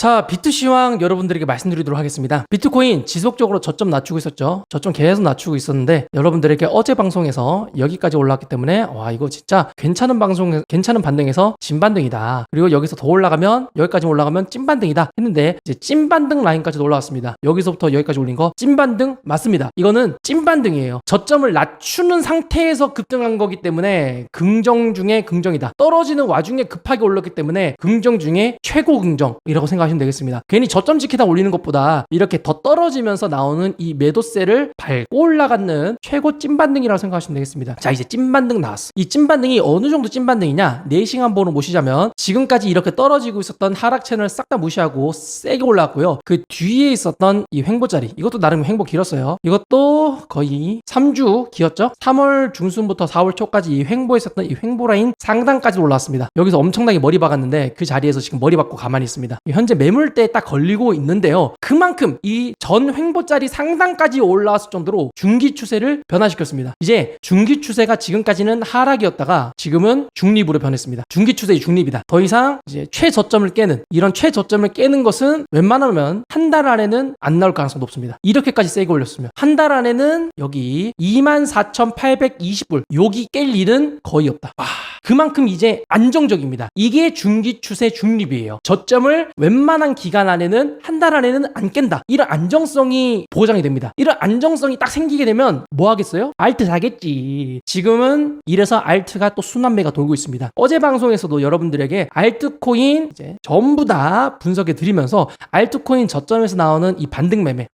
자, 비트 시황 여러분들에게 말씀드리도록 하겠습니다. 비트코인 지속적으로 저점 낮추고 있었죠. 저점 계속 낮추고 있었는데 여러분들에게 어제 방송에서 여기까지 올라왔기 때문에 와, 이거 진짜 괜찮은 방송 괜찮은 반등에서 진반등이다. 그리고 여기서 더 올라가면 여기까지 올라가면 찐반등이다 했는데 이제 찐반등 라인까지 올라왔습니다. 여기서부터 여기까지 올린 거 찐반등 맞습니다. 이거는 찐반등이에요. 저점을 낮추는 상태에서 급등한 거기 때문에 긍정 중에 긍정이다. 떨어지는 와중에 급하게 올랐기 때문에 긍정 중에 최고 긍정이라고 생각하시면 되겠습니다. 괜히 저점 지키다 올리는 것보다 이렇게 더 떨어지면서 나오는 이 매도세를 밟고 올라가는 최고 찐반등이라고 생각하시면 되겠습니다. 자, 이제 찐반등 나왔어. 이 찐반등이 어느 정도 찐반등이냐? 4시간 번호 모시자면 지금까지 이렇게 떨어지고 있었던 하락 채널 싹 다 무시하고 세게 올라왔고요. 그 뒤에 있었던 이 횡보 자리 이것도 나름 횡보 길었어요. 이것도 거의 3주 길었죠. 3월 중순부터 4월 초까지 이 횡보했었던 이 횡보 라인 상단까지 올라왔습니다. 여기서 엄청나게 머리 박았는데 그 자리에서 지금 머리 박고 가만히 있습니다. 현재 매물대에 딱 걸리고 있는데요. 그만큼 이 전 횡보짜리 상단까지 올라왔을 정도로 중기 추세를 변화시켰습니다. 이제 중기 추세가 지금까지는 하락이었다가 지금은 중립으로 변했습니다. 중기 추세의 중립이다. 더 이상 이제 최저점을 깨는 이런 최저점을 깨는 것은 웬만하면 한 달 안에는 안 나올 가능성이 높습니다. 이렇게까지 세게 올렸으면 한 달 안에는 여기 24,820불 여기 깰 일은 거의 없다. 와, 그만큼 이제 안정적입니다. 이게 중기 추세 중립이에요. 저점을 웬만한 기간 안에는 한 달 안에는 안 깬다. 이런 안정성이 보장이 됩니다. 이런 안정성이 딱 생기게 되면 뭐 하겠어요? 알트 사겠지. 지금은 이래서 알트가 또 순환매가 돌고 있습니다. 어제 방송에서도 여러분들에게 알트코인 이제 전부 다 분석해 드리면서 알트코인 저점에서 나오는 이 반등 매매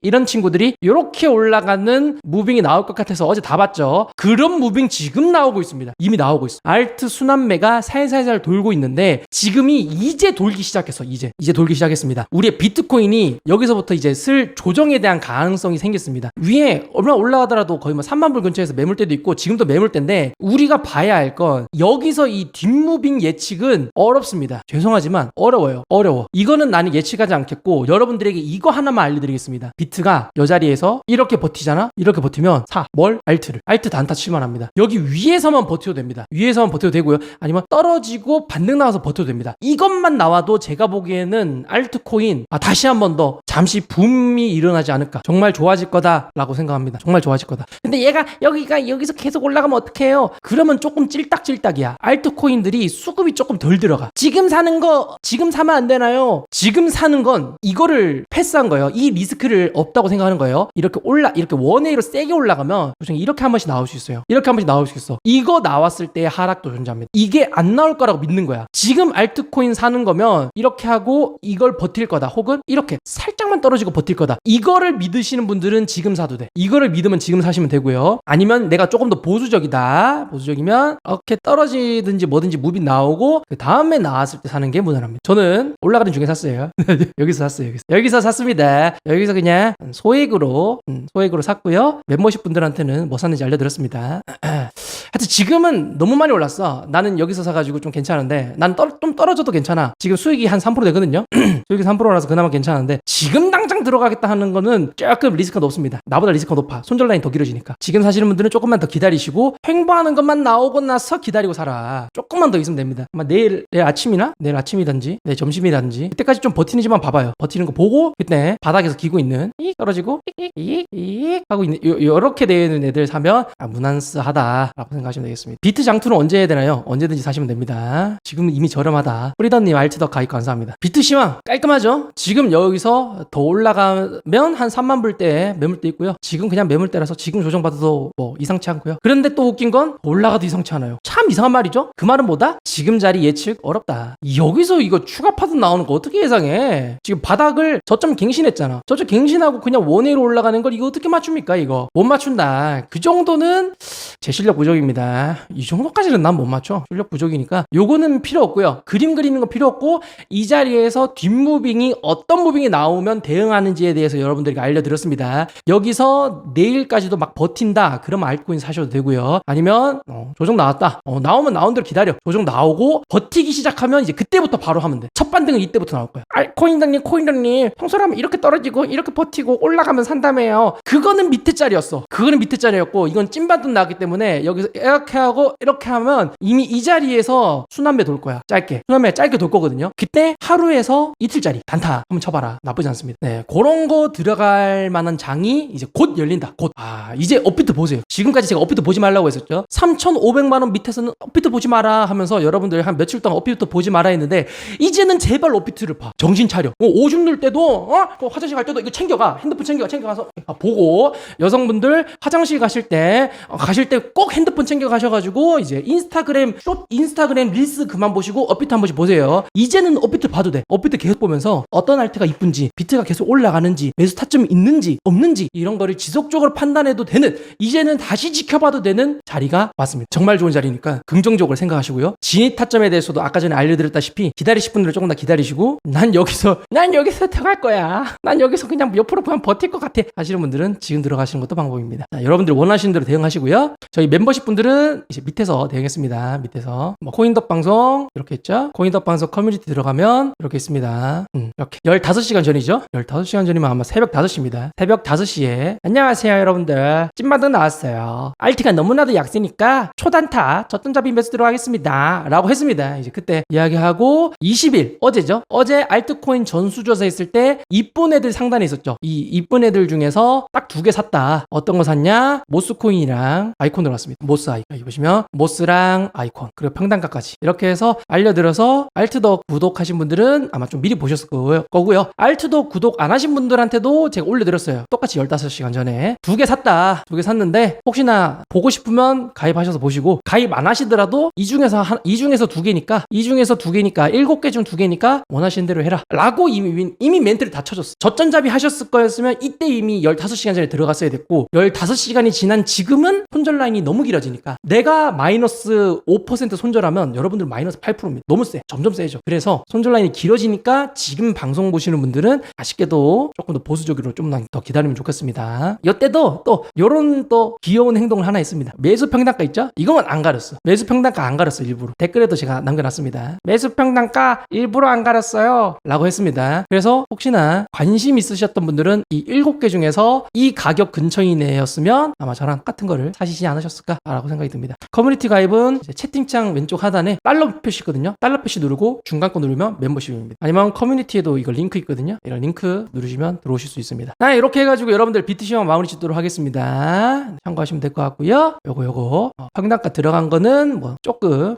이런 친구들이 이렇게 올라가는 무빙이 나올 것 같아서 어제 다 봤죠. 그런 무빙 지금 나오고 있습니다. 이미 나오고 있어. 알트 순환매가 살살살 돌고 있는데 지금이 이제 돌기 시작했어. 이제 이제 돌기 시작했습니다. 우리의 비트코인이 여기서부터 이제 슬 조정에 대한 가능성이 생겼습니다. 위에 얼마나 올라가더라도 거의 뭐 3만 불 근처에서 매물대도 있고 지금도 매물대인데 우리가 봐야 할 건 여기서 이 뒷무빙 예측은 어렵습니다. 죄송하지만 어려워요. 어려워. 이거는 나는 예측하지 않겠고 여러분들에게 이거 하나만 알려드리겠습니다. 비트가 여 자리에서 이렇게 버티잖아. 이렇게 버티면 사 뭘? 알트를 알트 단타 칠만 합니다. 여기 위에서만 버 텨도 됩니다. 위에서만 버텨도 되고요. 아니면 떨어지고 반등 나와서 버텨도 됩니다. 이것만 나와도 제가 보기에는 알트코인 아, 다시 한 번 더 잠시 붐이 일어나지 않을까. 정말 좋아질 거다라고 생각합니다. 정말 좋아질 거다. 근데 얘가 여기가 여기서 계속 올라가면 어떡해요? 그러면 조금 찔딱찔딱이야. 알트코인들이 수급이 조금 덜 들어가. 지금 사는 거 지금 사면 안 되나요? 지금 사는 건 이거를 패스한 거예요. 이 리스크를 없다고 생각하는 거예요. 이렇게 올라 이렇게 원웨이로 세게 올라가면 이렇게 한 번씩 나올 수 있어요. 이렇게 한 번씩 나올 수 있어. 이거 나왔을 때 하락도 존재합니다. 이게 안 나올 거라고 믿는 거야. 지금 알트코인 사는 거면 이렇게 하고 이걸 버틸 거다. 혹은 이렇게 살짝만 떨어지고 버틸 거다. 이거를 믿으시는 분들은 지금 사도 돼. 이거를 믿으면 지금 사시면 되고요. 아니면 내가 조금 더 보수적이다. 보수적이면 이렇게 떨어지든지 뭐든지 무비 나오고 그 다음에 나왔을 때 사는 게 무난합니다. 저는 올라가는 중에 샀어요. 여기서 샀어요. 여기서. 여기서 샀습니다. 여기서 그냥 소액으로 음, 소액으로 샀고요. 멤버십 분들한테는 뭐 샀는지 알려드렸습니다. 하여튼 지금 은 너무 많이 올랐어. 나는 여기서 사가지고 좀 괜찮은데 난 좀 떨어져도 괜찮아. 지금 수익이 한 3% 되거든요. 수익이 3%라서 그나마 괜찮은데 지금 당장 들어가겠다 하는 거는 조금 리스크가 높습니다. 나보다 리스크가 높아. 손절 라인 더 길어지니까. 지금 사시는 분들은 조금만 더 기다리시고 횡보하는 것만 나오고 나서 기다리고 살아. 조금만 더 있으면 됩니다. 아마 내일 내일 아침이나 내일 아침이든지 내일 점심이든지 그때까지 좀 버티는지만 봐봐요. 버티는 거 보고 그때 바닥에서 기고 있는 이 떨어지고 이익 하고 있는 요, 요렇게 되는 애들 사면 아, 무난스하다라고 생각하시면 되겠습니다. 비트 장투는 언제 해야 되나요? 언제든지 사시면 됩니다. 지금 이미 저렴하다. 프리던님 알트더 가입 감사합니다. 비트 시황 깔끔하죠? 지금 여기서 더 올라가면 한 3만 불대 매물대 있고요. 지금 그냥 매물대라서 지금 조정받아도 뭐 이상치 않고요. 그런데 또 웃긴 건 올라가도 이상치 않아요. 참 이상한 말이죠? 그 말은 뭐다? 지금 자리 예측 어렵다. 여기서 이거 추가 파도 나오는 거 어떻게 예상해? 지금 바닥을 저점 갱신했잖아. 저점 갱신하고 그냥 원웨이로 올라가는 걸 이거 어떻게 맞춥니까 이거? 못 맞춘다. 그 정도는 제 실력 부족입니다. 이 정도까지는 난 못 맞춰. 실력 부족이니까 요거는 필요 없고요. 그림 그리는 거 필요 없고 이 자리에서 뒷무빙이 무빙이 어떤 무빙이 나오면 대응하는지에 대해서 여러분들에게 알려드렸습니다. 여기서 내일까지도 막 버틴다. 그러면 알트코인 사셔도 되고요. 아니면 어, 조정 나왔다. 어, 나오면 나온 대로 기다려. 조정 나오고 버티기 시작하면 이제 그때부터 바로 하면 돼. 첫 반등은 이때부터 나올 거야. 아, 코인당님. 평소라면 이렇게 떨어지고 이렇게 버티고 올라가면 산다며요. 그거는 밑에 자리였어. 그거는 밑에 자리였고 이건 찐반등 나왔기 때문에 여기서 이렇게 하고 이렇게 하면 이미 이 자리에서 순환매 돌 거야. 짧게. 순환매 짧게 돌 거거든요. 그때 하루에서 이틀짜리 단타 한번 쳐봐라. 나쁘지 않습니다. 네, 그런 거 들어갈 만한 장이 이제 곧 열린다. 곧. 아, 이제 업비트 보세요. 지금까지 제가 업비트 보지 말라고 했었죠. 3,500만 원 밑에서는 업비트 보지 마라 하면서 여러분들 한 며칠 동안 업비트 보지 마라 했는데 이제는 제발 업비트를 봐. 정신 차려. 어, 오줌 눌 때도 어? 그 화장실 갈 때도 이거 챙겨가. 핸드폰 챙겨가. 챙겨가서 아, 보고 여성분들 화장실 가실 때 어, 가실 때 꼭 핸드폰 챙겨 가셔가 지고 이제 인스타그램 숏 인스타그램 릴스 그만 보시고 업비트 한 번씩 보세요. 이제는 업비트 봐도 돼. 업비트 계속 보면서 어떤 알트가 이쁜지 비트가 계속 올라가는지 매수 타점이 있는지 없는지 이런 거를 지속적으로 판단해도 되는 이제는 다시 지켜봐도 되는 자리가 왔습니다. 정말 좋은 자리니까 긍정적으로 생각하시고요. 진입 타점에 대해서도 아까 전에 알려드렸다시피 기다리실 분들은 조금 더 기다리시고 난 여기서 난 여기서 들어갈 거야. 난 여기서 그냥 옆으로 그냥 버틸 것 같아 하시는 분들은 지금 들어가시는 것도 방법입니다. 자, 여러분들 원하시는 대로 대응하시고요. 저희 멤버십 분들은 이제 밑에서 대응했습니다. 밑에서 뭐 코인덕 방송 이렇게 있죠. 코인덕 방송 커뮤니티 들어가면 이렇게 있습니다. 음, 이렇게 15시간 전이죠. 15시간 전이면 아마 새벽 5시입니다. 새벽 5시에 안녕하세요 여러분들. 찐마등 나왔어요. RT가 너무나도 약세니까 초단타 저점잡이 매수 들어가겠습니다. 라고 했습니다. 이제 그때 이야기하고 20일 어제죠. 어제 알트코인 전수조사 했을 때 이쁜 애들 상단에 있었죠. 이 이쁜 애들 중에서 딱 두 개 샀다. 어떤 거 샀냐? 모스코인이랑 아이콘 들어갔습니다. 모스 아이콘. 보시면 모스랑 아이콘 그리고 평단가까지 이렇게 해서 알려드려서 알트덕 구독하신 분들은 아마 좀 미리 보셨을 거고요. 알트덕 구독 안 하신 분들한테도 제가 올려드렸어요. 똑같이 15시간 전에 두 개 샀다. 두 개 샀는데 혹시나 보고 싶으면 가입하셔서 보시고 가입 안 하시더라도 이 중에서 한, 이 중에서 두 개니까 이 중에서 두 개니까 일곱 개 중 두 개니까 원하시는 대로 해라. 라고 이미 이미 멘트를 다 쳐줬어. 저점잡이 하셨을 거였으면 이때 이미 15시간 전에 들어갔어야 됐고 15시간이 지난 지금은 손절 라인이 너무 길어지니까 내가 마이너스 5% 손절하면 여러분들 마이너스 8%입니다. 너무 세. 점점 세죠. 그래서 손절 라인이 길어지니까 지금 방송 보시는 분들은 아쉽게도 조금 더 보수적으로 좀 더 기다리면 좋겠습니다. 이때도 또 요런 또 귀여운 행동을 하나 있습니다. 매수 평단가 있죠? 이건 안 가렸어. 매수 평단가 안 가렸어 일부러. 댓글에도 제가 남겨놨습니다. 매수 평단가 일부러 안 가렸어요. 라고 했습니다. 그래서 혹시나 관심 있으셨던 분들은 이 7개 중에서 이 가격 근처 이내였으면 아마 저랑 똑같은 거를 사시지 않으셨을까라고 생각이 듭니다. 커뮤니티 가입은 채팅창 왼쪽 하단에 달러 표시 있거든요. 달러 표시 누르고 중간 거 누르면 멤버십입니다. 아니면 커뮤니티에도 이거 링크 있거든요. 이런 링크 누르시면 들어오실 수 있습니다. 자, 이렇게 해가지고 여러분들 비트 시험 마무리 짓도록 하겠습니다. 참고하시면 될 것 같고요. 요거 요거 어, 평단가 들어간 거는 뭐 조금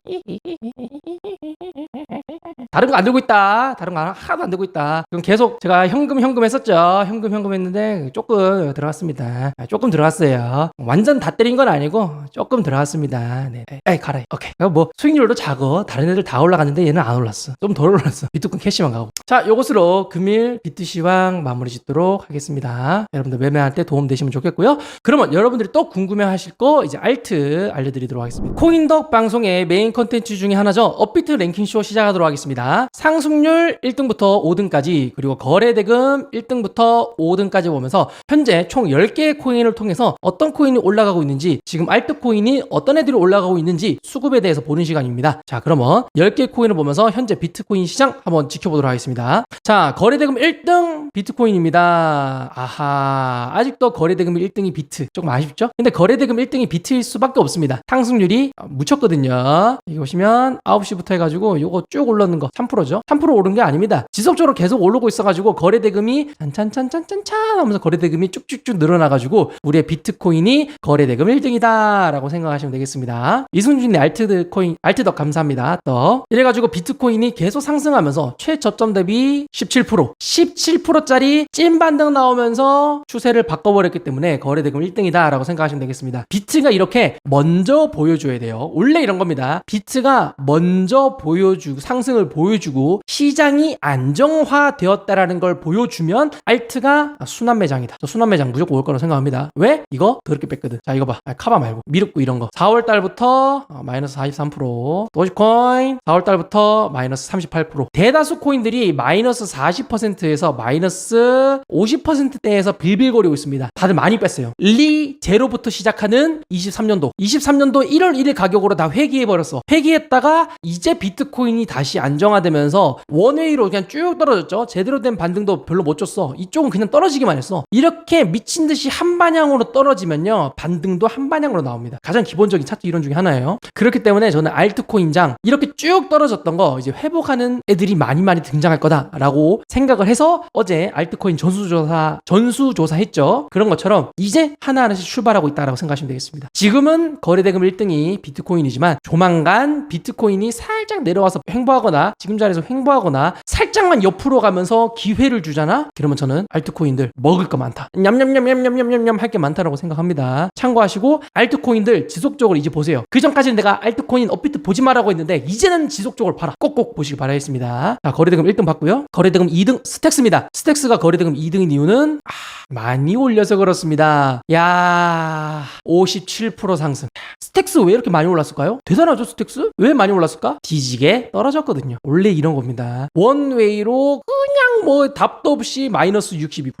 다른 거 안 들고 있다. 다른 거 하나도 안 들고 있다. 그럼 계속 제가 현금 현금 했었죠. 현금 현금 했는데 조금 들어갔습니다. 아, 조금 들어갔어요. 완전 다 때린 건 아니고 조금 들어갔습니다. 네. 에이 가라. 오케이. 뭐 수익률도 작어. 다른 애들 다 올라갔는데 얘는 안 올랐어. 좀 덜 올랐어. 비트코인 캐시만 가고. 자, 요것으로 금일 비트 시황 마무리 짓도록 하겠습니다. 여러분들 매매할 때 도움 되시면 좋겠고요. 그러면 여러분들이 또 궁금해 하실 거 이제 알트 알려드리도록 하겠습니다. 코인덕 방송의 메인 컨텐츠 중에 하나죠. 업비트 랭킹쇼 시작하도록 하겠습니다. 상승률 1등부터 5등까지 그리고 거래대금 1등부터 5등까지 보면서 현재 총 10개의 코인을 통해서 어떤 코인이 올라가고 있는지 지금 알트 코인이 어떤 애들이 올라가고 있는지 수급에 대해서 보는 시간입니다. 자 그러면 10개 코인을 보면서 현재 비트코인 시장 한번 지켜보도록 하겠습니다. 자 거래대금 1등 비트코인입니다. 아하 아직도 거래대금 1등이 비트 조금 아쉽죠? 근데 거래대금 1등이 비트일 수밖에 없습니다. 상승률이 묻혔거든요. 여기 보시면 9시부터 해가지고 요거 쭉 올랐는 거 3%죠? 3% 오른 게 아닙니다. 지속적으로 계속 오르고 있어가지고 거래대금이 찬찬찬찬찬찬 하면서 거래대금이 쭉쭉쭉 늘어나가지고 우리의 비트코인이 거래대금 1등이다 라고 생각하시면 되겠습니다. 이순준의 알트코인 알트덕 감사합니다. 또 이래가지고 비트코인이 계속 상승하면서 최저점 대비 17% 17%짜리 찐 반등 나오면서 추세를 바꿔버렸기 때문에 거래대금 1등이다 라고 생각하시면 되겠습니다. 비트가 이렇게 먼저 보여줘야 돼요. 원래 이런 겁니다. 비트가 먼저 보여주고 상승을 보여 보여주고 시장이 안정화되었다라는 걸 보여주면 알트가 아, 순환 매장이다. 저 순환 매장 무조건 올 거라고 생각합니다. 왜? 이거 더럽게 뺐거든. 자 이거 봐. 아, 카바 말고 미륵구 이런 거. 4월 달부터 어, 마이너스 43%, 도지코인 4월 달부터 마이너스 38%. 대다수 코인들이 마이너스 40%에서 마이너스 50%대에서 빌빌거리고 있습니다. 다들 많이 뺐어요. 리 제로부터 시작하는 23년도. 23년도 1월 1일 가격으로 다 회귀해버렸어. 회귀했다가 이제 비트코인이 다시 안정 화되면서 원웨이로 그냥 쭉 떨어졌죠. 제대로 된 반등도 별로 못 줬어. 이쪽은 그냥 떨어지기만 했어. 이렇게 미친 듯이 한 방향으로 떨어지면요. 반등도 한 방향으로 나옵니다. 가장 기본적인 차트 이론 중에 하나예요. 그렇기 때문에 저는 알트코인장 이렇게 쭉 떨어졌던 거 이제 회복하는 애들이 많이 많이 등장할 거다라고 생각을 해서 어제 알트코인 전수조사 전수조사 했죠. 그런 것처럼 이제 하나하나씩 출발하고 있다라고 생각하시면 되겠습니다. 지금은 거래대금 1등이 비트코인이지만 조만간 비트코인이 살짝 내려와서 횡보하거나 지금 자리에서 횡보하거나 살짝만 옆으로 가면서 기회를 주잖아. 그러면 저는 알트코인들 먹을 거 많다. 냠냠냠냠냠냠냠 할 게 많다라고 생각합니다. 참고하시고 알트코인들 지속적으로 이제 보세요. 그 전까지는 내가 알트코인 업비트 보지 말라고 했는데 이제는 지속적으로 봐라. 꼭꼭 보시기 바라겠습니다. 자, 거래대금 1등 봤고요. 거래대금 2등 스택스입니다. 스택스가 거래대금 2등인 이유는 아, 많이 올려서 그렇습니다. 야, 57% 상승. 스택스 왜 이렇게 많이 올랐을까요? 대단하죠, 스택스? 왜 많이 올랐을까? 뒤지게 떨어졌거든요. 원래 이런 겁니다. 원웨이로 그냥 뭐 답도 없이 마이너스 62%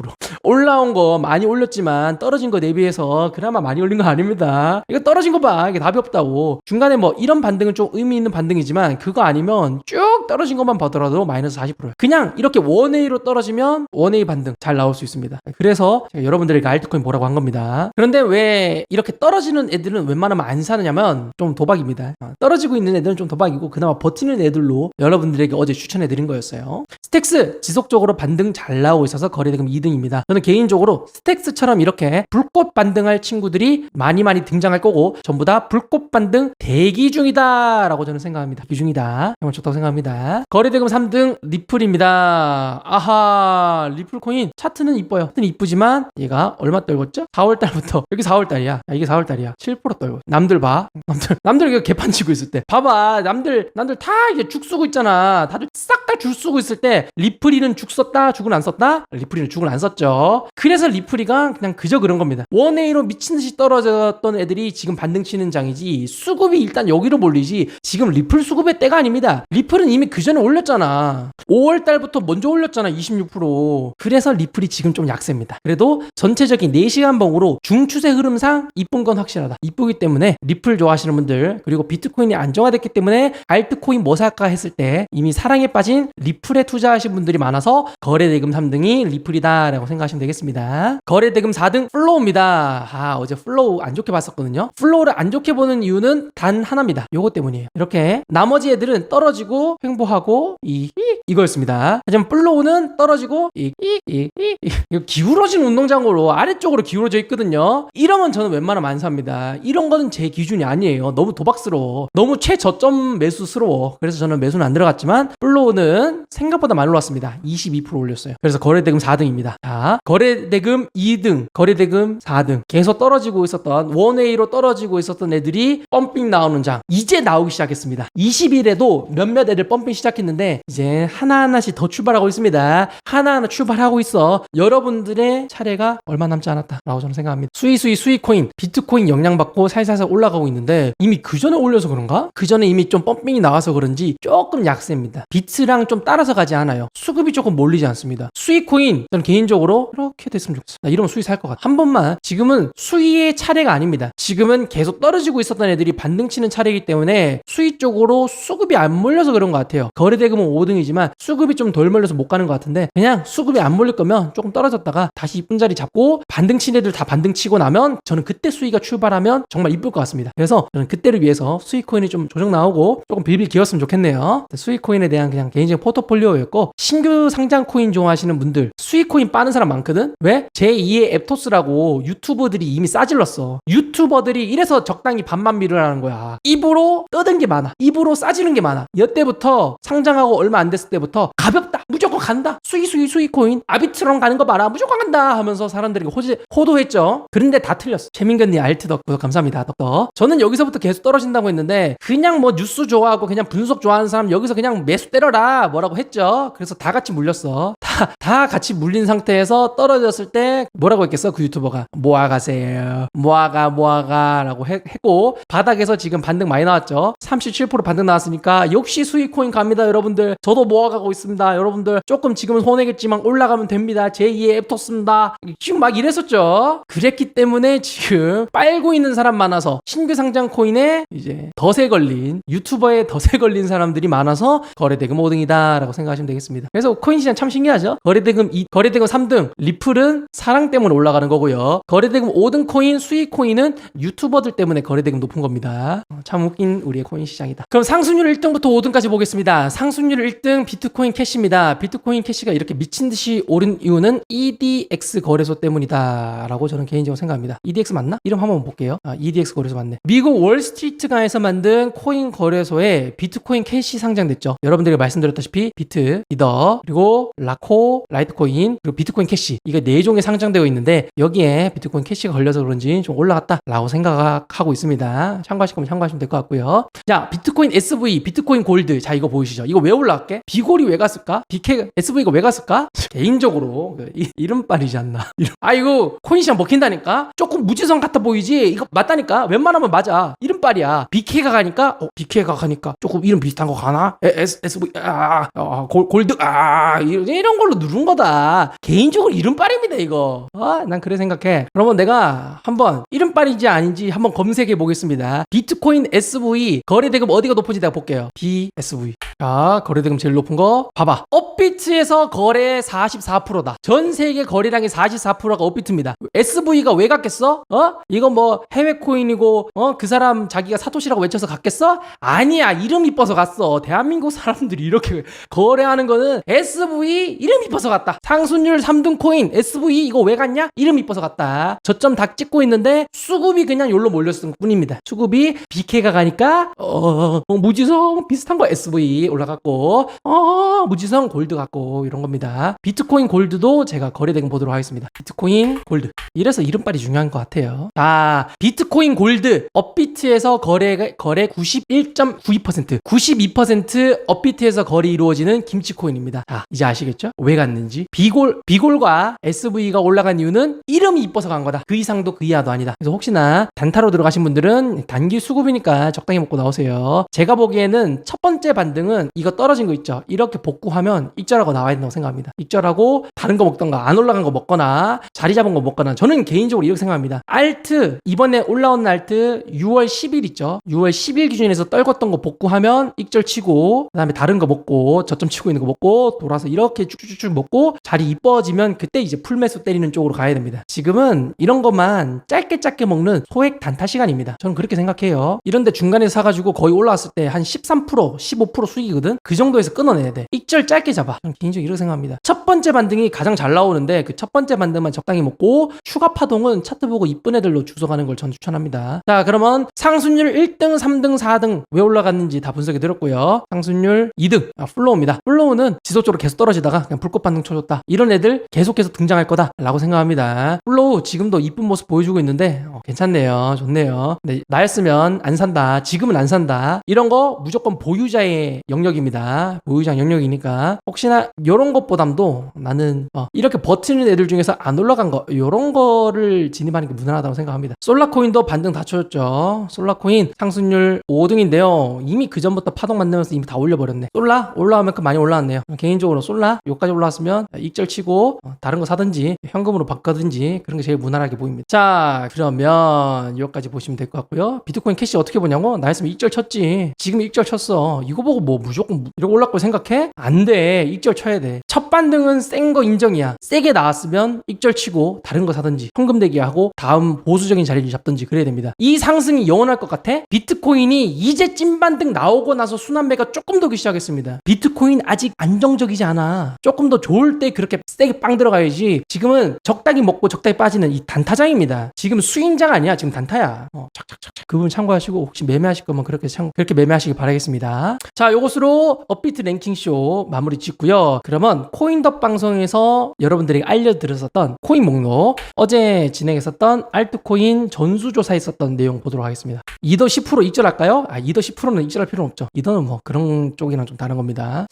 올라온 거 많이 올렸지만 떨어진 거 대비해서 그나마 많이 올린 거 아닙니다. 이거 떨어진 거 봐. 이게 답이 없다고. 중간에 뭐 이런 반등은 좀 의미 있는 반등이지만 그거 아니면 쭉 떨어진 것만 보더라도 마이너스 40%예요. 그냥 이렇게 원웨이로 떨어지면 원웨이 반등 잘 나올 수 있습니다. 그래서 제가 여러분들에게 알트코인 보라고 한 겁니다. 그런데 왜 이렇게 떨어지는 애들은 웬만하면 안 사느냐면 좀 도박입니다. 어, 떨어지고 있는 애들은 좀 도박이고 그나마 버티는 애들로 여러분들에게 어제 추천해 드린 거였어요. 스택스 지속적으로 반등 잘 나오고 있어서 거래대금 2등입니다. 저는 개인적으로 스택스처럼 이렇게 불꽃 반등할 친구들이 많이 많이 등장할 거고 전부 다 불꽃 반등 대기 중이다라고 저는 생각합니다. 대기 중이다. 정말 좋다고 생각합니다. 거래대금 3등 리플입니다. 아하 리플 코인 차트는 이뻐요. 차트는 이쁘지만 얘가 얼마 떨궜죠? 4월 달부터 여기 4월 달이야. 야, 이게 4월 달이야. 7% 떨고. 남들 봐. 남들 남들 이거 개판 치고 있을 때 봐봐. 남들 남들 다 이게 죽 쓰고 있잖아. 다들 싹다죽 쓰고 있을 때 리플이는 죽 썼다. 죽은 안 썼다. 리플이는 죽은 안 썼죠. 그래서 리플이가 그냥 그저 그런 겁니다. 원웨이로 미친 듯이 떨어졌던 애들이 지금 반등 치는 장이지 수급이 일단 여기로 몰리지 지금 리플 수급의 때가 아닙니다. 리플은 이미 그 전에 올렸잖아. 5월 달부터 먼저 올렸잖아. 26%. 그래서 리플이 지금 좀 약세입니다. 그래도 전체적인 4시간 봉으로 중추세 흐름상 이쁜 건 확실하다. 이쁘기 때문에 리플 좋아하시는 분들 그리고 비트코인이 안정화됐기 때문에 알트코인 뭐 살까 했을 때 이미 사랑에 빠진 리플에 투자 하신 분들이 많아서 거래대금 3등이 리플이다라고 생각하시면 되겠습니다. 거래대금 4등 플로우입니다. 아 어제 플로우 안 좋게 봤었거든요. 플로우를 안 좋게 보는 이유는 단 하나입니다. 요거 때문이에요. 이렇게 나머지 애들은 떨어지고 횡보하고 이, 이 이거였습니다. 하지만 플로우는 떨어지고 이, 이, 이, 이, 기울어진 운동장으로 아래쪽으로 기울어져 있거든요. 이러면 저는 웬만하면 안 삽니다. 이런 거는 제 기준이 아니에요. 너무 도박스러워. 너무 최저점 매수스러워. 그래서 저는 매수는 안 들어갔지만 플로우는 생각보다 많이 올랐습니다. 22% 올렸어요. 그래서 거래대금 4등입니다. 자, 거래대금 2등, 거래대금 4등. 계속 떨어지고 있었던 원웨이로 떨어지고 있었던 애들이 펌핑 나오는 장 이제 나오기 시작했습니다. 20일에도 몇몇 애들 펌핑 시작했는데 이제 하나하나씩 더 출발하고 있습니다. 하나하나 출발하고 있어. 여러분들의 차례가 얼마 남지 않았다라고 저는 생각합니다. 수이 수이 수이 코인, 비트코인 영향받고 살살살 올라가고 있는데 이미 그 전에 올려서 그런가? 그 전에 이미 좀 펌핑이 나와서 그런지 조금 약세입니다. 비트랑 좀 따라서 가지 않아 요. 수급이 조금 몰리지 않습니다. 수이코인 저는 개인적으로 이렇게 됐으면 좋겠어. 나 이러면 수이 살것 같아. 한 번만 지금은 수이의 차례가 아닙니다. 지금은 계속 떨어지고 있었던 애들이 반등 치는 차례이기 때문에 수이 쪽으로 수급이 안 몰려서 그런 것 같아요. 거래 대금은 5등이지만 수급이 좀 덜 몰려서 못 가는 것 같은데 그냥 수급이 안 몰릴 거면 조금 떨어졌다가 다시 이쁜 자리 잡고 반등 친 애들 다 반등 치고 나면 저는 그때 수위가 출발하면 정말 이쁠 것 같습니다. 그래서 저는 그때를 위해서 수익 코인이 좀 조정 나오고 조금 빌빌 기었으면 좋겠네요. 수익 코인에 대한 그냥 개인적인 포트폴리오였고 있고 신규 상장 코인 좋아하시는 분들 수익 코인 빠는 사람 많거든. 왜? 제2의 앱토스라고 유튜버들이 이미 싸질렀어. 유튜버들이 이래서 적당히 반만 밀으라는 거야. 입으로 떠든 게 많아. 입으로 싸지는 게 많아. 여때부터 상장하고 얼마 안 됐을 때부터 가볍다. 무조건 간다. 수익 수익 수익 코인 아비트론 가는 거 봐라. 무조건 간다 하면서 사람들이 호지, 호도했죠. 그런데 다 틀렸어. 최민근님 알트 덕 구독 감사합니다. 덕덕. 저는 여기서부터 계속 떨어진다고 했는데 그냥 뭐 뉴스 좋아하고 그냥 분석 좋아하는 사람 여기서 그냥 매수 때려라 뭐라고 했죠. 그래서 다 같이 물렸어. 다, 다 같이 물린 상태에서 떨어졌을 때 뭐라고 했겠어 그 유튜버가 모아가세요. 모아가 모아가 라고 해- 했고 바닥에서 지금 반등 많이 나왔죠. 37% 반등 나왔으니까 역시 수익 코인 갑니다 여러분들. 저도 모아가고 있습니다 여러분들. 조금 지금은 손해겠지만 올라가면 됩니다. 제2의 앱토스입니다. 지금 막 이랬었죠. 그랬기 때문에 지금 빨고 있는 사람 많아서 신규 상장 코인에 이제 덫에 걸린 유튜버에 덫에 걸린 사람들이 많아서 거래대금 5등이다라고 생각하시면 되겠습니다. 그래서 코인 시장 참 신기하죠. 거래대금 2, 거래대금 3등, 리플은 사랑 때문에 올라가는 거고요. 거래대금 5등 코인, 수익 코인은 유튜버들 때문에 거래대금 높은 겁니다. 어, 참 웃긴 우리의 코인 시장이다. 그럼 상승률 1등부터 5등까지 보겠습니다. 상승률 1등 비트코인 캐시입니다. 비트코인 캐시가 이렇게 미친 듯이 오른 이유는 EDX 거래소 때문이다라고 저는 개인적으로 생각합니다. EDX 맞나? 이름 한번 볼게요. 아, EDX 거래소 맞네. 미국 월스트리트가에서 만든 코인 거래소에 비트코인 캐시 상장됐죠. 여러분들이 말씀드렸다시피 비트, 이더, 그리고 라코, 라이트코인, 그리고 비트코인 캐시 이게 네 종에 상장되어 있는데 여기에 비트코인 캐시가 걸려서 그런지 좀 올라갔다라고 생각하고 있습니다. 참고하실 거면 참고하시면 될 것 같고요. 자, 비트코인 SV, 비트코인 골드. 자, 이거 보이시죠? 이거 왜 올라갈게? 비골이 왜 갔을까? BK, SV가 왜 갔을까? 개인적으로 그 이, 이름빨이지 않나. 아, 이거 코인 시장 먹힌다니까? 조금 무지성 같아 보이지? 이거 맞다니까? 웬만하면 맞아. 이름빨이야. BK가 가니까, 어, BK가 가니까 조금 이름 비슷한 거 가나? 에, S, SV, 아, 아, 골, 골드, 아, 이런, 이런 걸로 누른 거다. 개인적으로 이름빨입니다, 이거. 아, 난 그래 생각해. 그러면 내가 한번 이름빨인지 아닌지 한번 검색해 보겠습니다. 비트코인 SV 거래 대금 어디가 높은지 내가 볼게요. BSV. 자, 거래 대금 제일 높은 거 봐봐. 업비트에서 거래 44%다. 전 세계 거래량의 44%가 업비트입니다. SV가 왜 갔겠어? 어? 이거 뭐 해외 코인이고 어? 그 사람 자기가 사토시라고 외쳐서 갔겠어? 아니야. 이름 이뻐서 갔어. 대한민국 사람들이 이렇게 거래하는 거는 SV 이름 이뻐서 갔다. 상순율 3등 코인 SV 이거 왜 갔냐? 이름 이뻐서 갔다. 저점 다 찍고 있는데 수급이 그냥 여기로 몰렸을 뿐입니다. 수급이 BK가 가니까 어, 어, 무지성 비슷한 거 SV 올라갔고 어, 무지성 골드 갔고 이런 겁니다. 비트코인 골드도 제가 거래대금 보도록 하겠습니다. 비트코인 골드. 이래서 이름빨이 중요한 것 같아요. 자, 비트코인 골드 업비트에서 거래 거래 91.92% 92% 업비트에서 거래 이루어지는 김치 코인입니다. 자, 이제 아시겠죠? 왜 갔는지 비골 비골과 SV가 올라간 이유는 이름이 이뻐서 간 거다. 그 이상도 그 이하도 아니다. 그래서 혹시나 단타로 들어가신 분들은 단기 수급이니까 적당히 먹고 나오세요. 제가 보기에는 첫 번째 반등은 이거 떨어진 거 있죠. 이렇게 복구하면 익절하고 나와야 된다고 생각합니다. 익절하고 다른 거 먹던가 안 올라간 거 먹거나 자리 잡은 거 먹거나 저는 개인적으로 이렇게 생각합니다. 알트 이번에 올라온 알트 6월 10일 있죠. 6월 10일 기준에서 떨궜던 거 복구하면 익절 치고 그 다음에 다른 거 먹고 저점 치고 있는 거 먹고 돌아서 이렇게 쭉쭉쭉 먹고 자리 이뻐지면 그때 이제 풀매수 때리는 쪽으로 가야 됩니다. 지금은 이런 것만 짧게 짧게 먹는 소액 단타 시간입니다. 저는 그렇게 생각해요. 이런데 중간에 사가지고 거의 올라왔을 때 한 13% 15% 수익이거든. 그 정도에서 끊어내야 돼. 익절 짧게 잡아. 저는 개인적으로 이렇게 생각합니다. 첫 번째 반등이 가장 잘 나오는데 그 첫 번째 반등만 적당히 먹고 추가 파동은 차트 보고 이쁜 애들로 주워가는 걸 전 추천합니다. 자 그러면 상순율 1등, 3등, 4등 왜 올라갔는지 다 분석해 드렸고요. 상순율 2등 아, 플로우입니다. 플로우 는 지속적으로 계속 떨어지다가 그냥 불꽃 반등 쳐줬다. 이런 애들 계속해서 등장할 거다라고 생각합니다. 플로우 지금도 이쁜 모습 보여주고 있는데 어, 괜찮네요. 좋네요. 근데 나였으면 안 산다. 지금은 안 산다. 이런 거 무조건 보유자의 영역입니다. 보유자 영역이니까 혹시나 이런 것보담도 나는 어, 이렇게 버티는 애들 중에서 안 올라간 거 이런 거를 진입하는 게 무난하다고 생각합니다. 솔라코인도 반등 다 쳐줬죠. 솔라코인 상승률 5등인데요. 이미 그 전부터 파동 만들면서 이미 다 올려버렸네. 솔라 올라오면 그 많이 올라 왔네요. 개인적으로 솔라 여기까지 올라왔으면 익절 치고 어, 다른 거 사든지 현금으로 바꿔든지 그런 게 제일 무난하게 보입니다. 자 그러면 여기까지 보시면 될 것 같고요. 비트코인 캐시 어떻게 보냐고 나였으면 익절 쳤지. 지금 익절 쳤어. 이거 보고 뭐 무조건 올라갈 거 생각해? 안 돼. 익절 쳐야 돼. 첫 반등은 센 거 인정이야. 세게 나왔으면 익절 치고 다른 거 사든지 현금 대기하고 다음 보수적인 자리를 잡든지 그래야 됩니다. 이 상승이 영원할 것 같아? 비트코인이 이제 찐반등 나오고 나서 순환매가 조금 더 오기 시작했습니다. 비트코인 아직 안정적이지 않아. 조금 더 좋을 때 그렇게 세게 빵 들어가야지. 지금은 적당히 먹고 적당히 빠지는 이 단타장입니다. 지금 수인장 아니야. 지금 단타야. 어, 착착착착. 그 부분 참고하시고 혹시 매매하실 거면 그렇게 참 그렇게 매매하시기 바라겠습니다. 자, 요것으로 업비트 랭킹 쇼 마무리 짓고요. 그러면 코인덕 방송에서 여러분들에게 알려드렸었던 코인 목록 어제 진행했었던 알트코인 전수조사 했었던 내용 보도록 하겠습니다. 2더 10% 익절할까요? 아, 2더 10%는 익절할 필요는 없죠. 2더는 뭐 그런 쪽이랑 좀 다른 겁니다.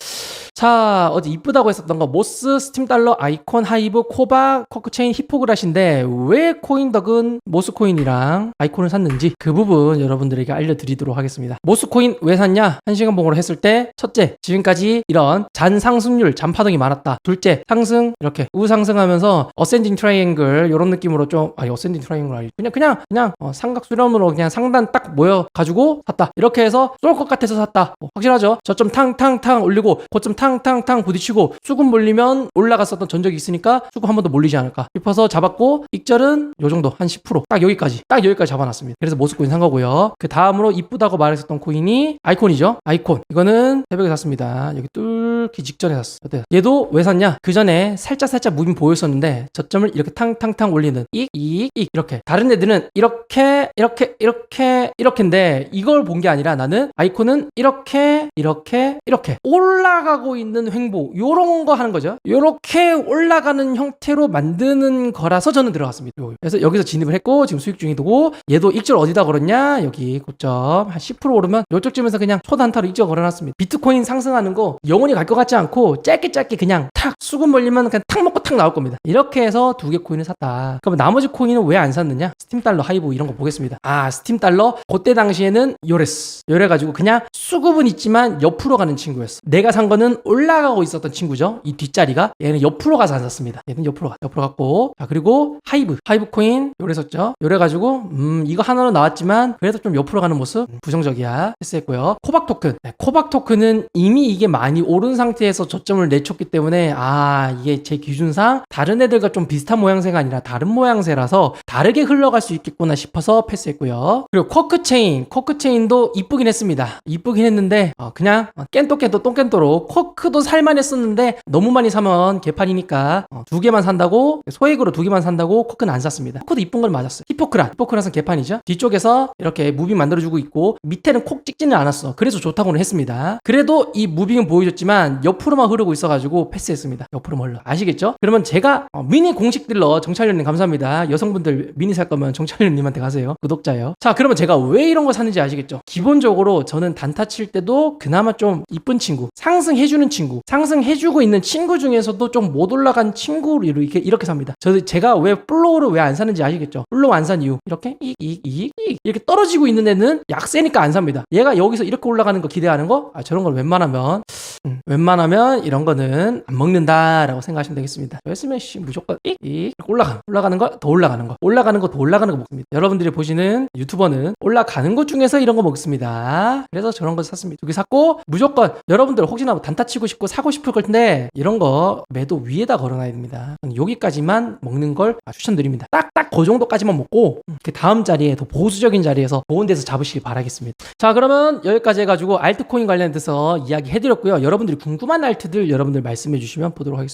자, 어제 이쁘다고 했었던 거 모스, 스팀 달러, 아이콘, 하이브, 코바, 커크체인, 히포그라시인데 왜 코인덕은 모스 코인이랑 아이콘을 샀는지 그 부분 여러분들에게 알려드리도록 하겠습니다. 모스 코인 왜 샀냐? 한 시간 봉으로 했을 때 첫째, 지금까지 이런 잔 상승률, 잔파동이 많았다. 둘째, 상승 이렇게 우상승하면서 어센딩 트라이앵글 이런 느낌으로 좀 아니 어센딩 트라이앵글 아니 그냥 그냥 그냥 어, 삼각 수렴으로 그냥 상단 딱 모여 가지고 샀다. 이렇게 해서 쏠 것 같아서 샀다. 뭐 확실하죠? 저점 탕탕탕 올리고 고점 탕 탕탕 부딪히고 수급 몰리면 올라갔었던 전적이 있으니까 수급 한번 더 몰리지 않을까 싶어서 잡았고 익절은 요 정도 한 10%딱 여기까지 딱 여기까지 잡아놨습니다. 그래서 모스코인 산 거고요. 그 다음으로 이쁘다고 말했었던 코인이 아이콘이죠. 아이콘 이거는 새벽에 샀습니다. 여기 뚫기 직전에 샀어. 어때요? 얘도 왜 샀냐? 그 전에 살짝 살짝 무빙 보였었는데 저점을 이렇게 탕탕탕 올리는 익익익 이렇게 다른 애들은 이렇게 이렇게 이렇게 이렇게인데 이걸 본 게 아니라 나는 아이콘은 이렇게 이렇게 이렇게 올라가고 있는 횡보 요런 거 하는 거죠. 요렇게 올라가는 형태로 만드는 거라서 저는 들어갔습니다. 요. 그래서 여기서 진입을 했고 지금 수익 중이고 얘도 익절 어디다 걸었냐? 여기 고점 한 10% 오르면 요쪽쯤에서 그냥 초단타로 익절 걸어놨습니다. 비트코인 상승하는 거 영원히 갈 것 같지 않고 짧게 짧게 그냥 탁 수급 몰리면 그냥 탁 먹고 탁 나올 겁니다. 이렇게 해서 두 개 코인을 샀다. 그럼 나머지 코인은 왜 안 샀느냐? 스팀 달러 하이브 이런 거 보겠습니다. 아 스팀 달러 그때 당시에는 요랬어. 요래가지고 그냥 수급은 있지만 옆으로 가는 친구였어. 내가 산 거는 올라가고 있었던 친구죠. 이 뒷자리가 얘는 옆으로 가서 안 샀습니다. 얘는 옆으로 가 옆으로 갔고 자 그리고 하이브 하이브 코인 요래 섰죠. 요래 가지고 음 이거 하나로 나왔지만 그래도 좀 옆으로 가는 모습 음, 부정적이야 패스했고요. 코박 토큰 네, 코박 토큰은 이미 이게 많이 오른 상태에서 저점을 내쳤기 때문에 아 이게 제 기준상 다른 애들과 좀 비슷한 모양새가 아니라 다른 모양새라서 다르게 흘러갈 수 있겠구나 싶어서 패스했고요. 그리고 쿼크 체인 쿼크 체인도 이쁘긴 했습니다. 이쁘긴 했는데 어, 그냥 깬또깬또 똥깬또로 쿼크 도 살만했었는데 너무 많이 사면 개판이니까 어, 두 개만 산다고 소액으로 두 개만 산다고 쿼크는 안 샀습니다. 쿼크도 이쁜 걸 맞았어요. 히포크라 히포크라는 개판이죠. 뒤쪽에서 이렇게 무빙 만들어주고 있고 밑에는 콕 찍지는 않았어. 그래서 좋다고는 했습니다. 그래도 이 무빙은 보여줬지만 옆으로만 흐르고 있어가지고 패스했습니다. 옆으로만 흘러 아시겠죠? 그러면 제가 어, 미니 공식 딜러 정찰련님 감사합니다. 여성분들 미니 살 거면 정찰련님한테 가세요. 구독자요. 자 그러면 제가 왜 이런 거 샀는지 아시겠죠? 기본적으로 저는 단타 칠 때도 그나마 좀 이쁜 친구, 상승해주는 친구, 상승해주고 있는 친구 중에서도 좀 못 올라간 친구를 이렇게 이렇게 삽니다. 저 제가 왜 플로우를 왜 안 사는지 아시겠죠? 플로우 안 산 이유 이렇게 이이이 이렇게 떨어지고 있는 애는 약세니까 안 삽니다. 얘가 여기서 이렇게 올라가는 거 기대하는 거 아, 저런 걸 웬만하면 음, 웬만하면 이런 거는 안 먹는다라고 생각하시면 되겠습니다. 씨 무조건 익익 올라가 올라가는 거 더 올라가는 거 올라가는 거 더 올라가는 거 먹습니다. 여러분들이 보시는 유튜버는 올라가는 것 중에서 이런 거 먹습니다. 그래서 저런 거 샀습니다. 두 개 샀고 무조건 여러분들 혹시나 뭐 단타 치고 싶고 사고 싶을 건데 이런 거 매도 위에다 걸어놔야 됩니다. 여기까지만 먹는 걸 추천드립니다. 딱딱 그 정도까지만 먹고 그 다음 자리에 더 보수적인 자리에서 좋은 데서 잡으시길 바라겠습니다. 자 그러면 여기까지 해가지고 알트코인 관련돼서 이야기 해드렸고요. 여러분들이 궁금한 알트들 여러분들 말씀해 주시면 보도록 하겠습니다.